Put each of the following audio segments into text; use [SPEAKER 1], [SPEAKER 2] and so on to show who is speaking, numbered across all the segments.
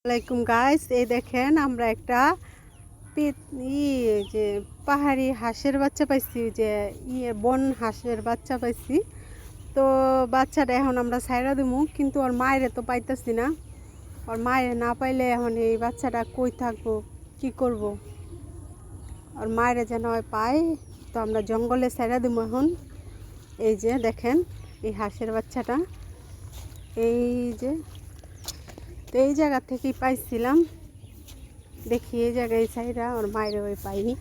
[SPEAKER 1] আসসালামাইকুম গাইস, এই দেখেন আমরা একটা ই যে পাহাড়ি হাঁসের বাচ্চা পাইছি যে ইয়ে বন হাঁসের বাচ্চা পাইছি। তো বাচ্চাটা এখন আমরা সাইরা দিমু, কিন্তু ওর মায়ের তো পাইতেছি না। ওর মায়ের না পাইলে এখন এই বাচ্চাটা কই থাকব, কি করব? ওর মায়ের যেন পায়, তো আমরা জঙ্গলে সাইরা দিমু এখন। এই যে দেখেন, এই হাঁসের বাচ্চাটা। এই যে তো এই জায়গা থেকেই পাইছিলাম। দেখি এই জায়গায় সাইরা ওর মায়ের ওই পাইনি।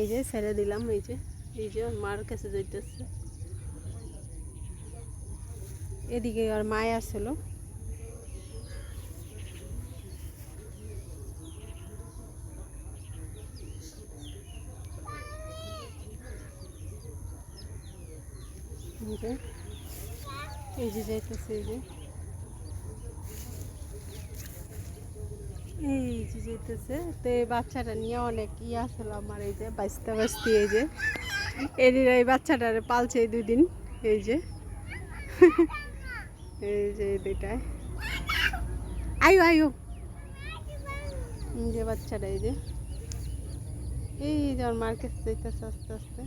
[SPEAKER 1] এই যে ছেড়ে দিলাম, এই যে এই যে ওর মার কাছে যাইতেছে। এদিকে ওর মায় আসছিল এই যে যাইতেছে, এই যে। যে যেতেছে, তো এই বাচ্চাটা নিয়ে অনেক ইয়ে আসলো আমার এই যে, বাঁচতে বাঁচতে এই যে। এদিন এই বাচ্চাটারে পালছে এই দুদিন এই যে। এই যে দুইটায়। আয়ু আয়ু। যে বাচ্চাটা এই যে। এই যে আমার মার কাছে যাইতেছে আস্তে আস্তে।